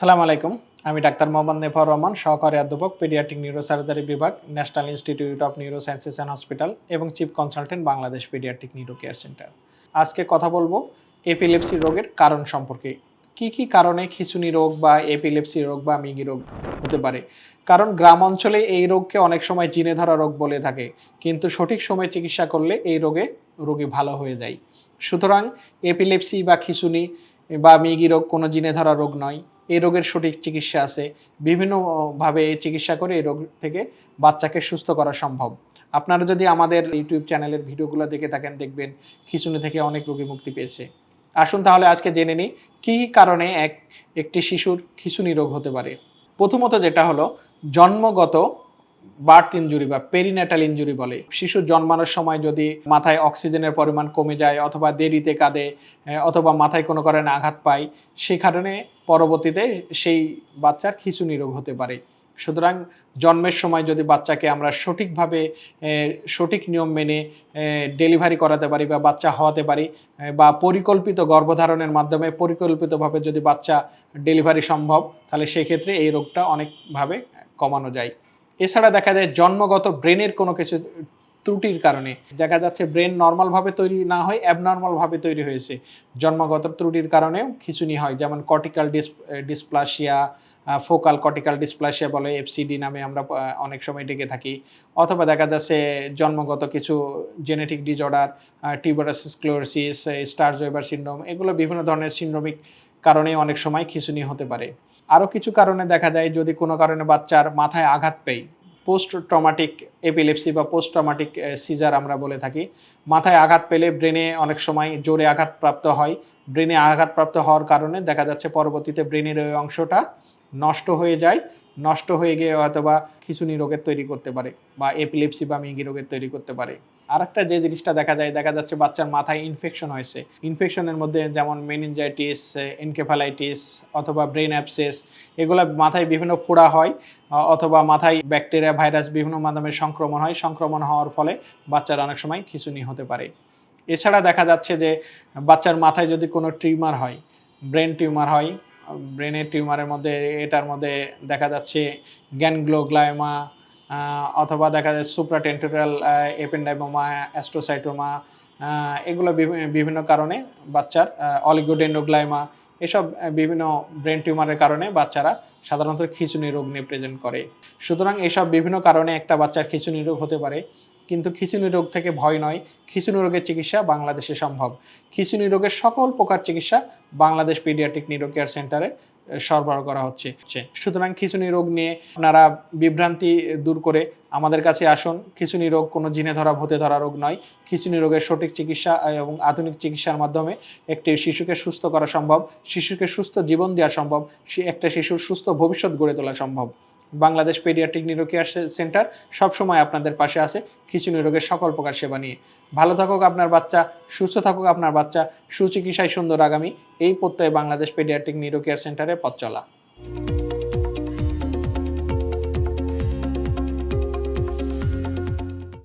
সালাম আলাইকুম। আমি ডাক্তার মোহাম্মদ নেফর রহমান, সহকারী অধ্যাপক, পেডিয়াট্রিক নিউরোসার্জারি বিভাগ, national institute of neuro sciences and hospital এবং chief consultant Bangladesh paediatric neuro care centre. আজকে কথা বলব এপিলেপসি রোগের কারণ সম্পর্কে। কি কি কারণে খিঁচুনি রোগ বা এপিলেপসি রোগ বা মিগি রোগ হতে পারে? কারণ গ্রাম অঞ্চলে এই রোগকে অনেক সময় জিনে ধরা রোগ বলে থাকে, কিন্তু সঠিক সময়ে চিকিৎসা করলে এই রোগে রোগী ভালো হয়ে যায়। সুতরাং এপিলেপসি বা খিঁচুনি বা মিগি রোগ কোনো জিনে ধরা রোগ নয়। এই রোগের সঠিক চিকিৎসা আছে। বিভিন্নভাবে চিকিৎসা করে এই রোগ থেকে বাচ্চাকে সুস্থ করা সম্ভব। আপনারা যদি আমাদের ইউটিউব চ্যানেলের ভিডিওগুলো দেখে থাকেন, দেখবেন খিচুনি থেকে অনেক রোগী মুক্তি পেয়েছে। আসুন তাহলে আজকে জেনে নিই, কী কারণে এক, একটি শিশুর খিচুনি রোগ হতে পারে? প্রথমত যেটা হলো, জন্মগত বার্থ ইঞ্জুরি বা পেরিন্যাটাল ইঞ্জুরি বলে। শিশু জন্মানোর সময় যদি মাথায় অক্সিজেনের পরিমাণ কমে যায় অথবা দেরিতে কাঁদে, অথবা মাথায় কোনো কারণে আঘাত পায় সেই কারণে পরবর্তীতে সেই বাচ্চার খিচুনি রোগ হতে পারে। সুতরাং জন্মের সময় যদি বাচ্চাকে আমরা সঠিকভাবে সঠিক নিয়ম মেনে ডেলিভারি করাতে পারি বা বাচ্চা হওয়াতে পারি বা পরিকল্পিত গর্ভধারণের মাধ্যমে পরিকল্পিতভাবে যদি বাচ্চা ডেলিভারি সম্ভব, তাহলে সেক্ষেত্রে এই রোগটা অনেকভাবে কমানো যায়। এছাড়া দেখা যায় জন্মগত ব্রেনের কোনো কিছু ত্রুটির কারণে। দেখা যাচ্ছে ব্রেন নর্মালভাবে তৈরি না হয়, অ্যাবনর্মালভাবে তৈরি হয়েছে। জন্মগত ত্রুটির কারণেও খিচুনি হয়, যেমন cortical dis dysplasia focal cortical dysplasia বলে এফসিডি নামে আমরা অনেক সময় ডেকে থাকি। অথবা দেখা যাচ্ছে জন্মগত কিছু genetic disorder tuberous sclerosis Sturge Weber syndrome এগুলো বিভিন্ন ধরনের সিন্ড্রোমিক কারণে অনেক সময় খিচুনি হতে পারে। আরও কিছু কারণে দেখা যায়, যদি কোনো কারণে বাচ্চার মাথায় আঘাত পেই পোস্ট ট্রমাটিক এপিলেপসি বা পোস্ট ট্রমাটিক সিজার আমরা বলে থাকি। মাথায় আঘাত পেলে ব্রেনে অনেক সময় জোরে আঘাতপ্রাপ্ত হয়। ব্রেনে আঘাতপ্রাপ্ত হওয়ার কারণে দেখা যাচ্ছে পরবর্তীতে ব্রেনের ওই অংশটা নষ্ট হয়ে যায়। নষ্ট হয়ে গিয়ে হয়তোবা খিচুনি রোগের তৈরি করতে পারে বা এপিলেপসি বা মিঙ্গি রোগের তৈরি করতে পারে। আর একটা যে জিনিসটা দেখা যায়, দেখা যাচ্ছে বাচ্চার মাথায় ইনফেকশন হয়েছে। ইনফেকশনের মধ্যে যেমন মেনিনজাইটিস এনকেফালাইটিস অথবা ব্রেন অ্যাপসেস এগুলো মাথায় বিভিন্ন ফোড়া হয়, অথবা মাথায় ব্যাকটেরিয়া ভাইরাস বিভিন্ন মাধ্যমে সংক্রমণ হয়। সংক্রমণ হওয়ার ফলে বাচ্চার অনেক সময় খিঁচুনি হতে পারে। এছাড়া দেখা যাচ্ছে যে বাচ্চার মাথায় যদি কোনো টিউমার হয়, ব্রেন টিউমার হয়, ব্রেনের টিউমারের মধ্যে, এটার মধ্যে দেখা যাচ্ছে গ্যানগ্লোগ্লাইমা অথবা দেখা যাচ্ছে সুপ্রাটেন্টোরাল এপেন্ডাইমোমা অ্যাস্ট্রোসাইটোমা এগুলো বিভি- বিভিন্ন কারণে বাচ্চার অলিগোডেন্ডোগ্লাইমা এসব বিভিন্ন ব্রেন টিউমারের কারণে বাচ্চারা সাধারণত খিচুনি রোগ নিয়ে প্রেজেন্ট করে। সুতরাং এসব বিভিন্ন কারণে একটা বাচ্চার খিচুনি রোগ হতে পারে। কিন্তু খিচুনি রোগ থেকে ভয় নয়। খিঁচুনি রোগের চিকিৎসা বাংলাদেশে সম্ভব। খিচুনি রোগের সকল প্রকার চিকিৎসা বাংলাদেশ পিডিয়াট্রিক নিউরো কেয়ার সেন্টারে সরবরাহ করা হচ্ছে। সুতরাং খিঁচুনি রোগ নিয়ে আপনারা বিভ্রান্তি দূর করে আমাদের কাছে আসুন। খিঁচুনি রোগ কোনো জিনে ধরা, ভূতে ধরা রোগ নয়। খিঁচুনি রোগের সঠিক চিকিৎসা এবং আধুনিক চিকিৎসার মাধ্যমে একটি শিশুকে সুস্থ করা সম্ভব। শিশুকে সুস্থ জীবন দেওয়া সম্ভব। একটা শিশুর সুস্থ ভবিষ্যৎ গড়ে তোলা সম্ভব। Bangladesh paediatric neuro care centre সবসময় আপনাদের পাশে আছে। খিচুনি রোগের সকল প্রকার সেবা নিয়ে। ভালো থাকুক আপনার বাচ্চা, সুস্থ থাকুক আপনার বাচ্চা, সুচিকিৎসায় সুন্দর আগামী। এই প্রত্যয়ে বাংলাদেশ পেডিয়াট্রিক নিউরো কেয়ার সেন্টারে পথ চলা।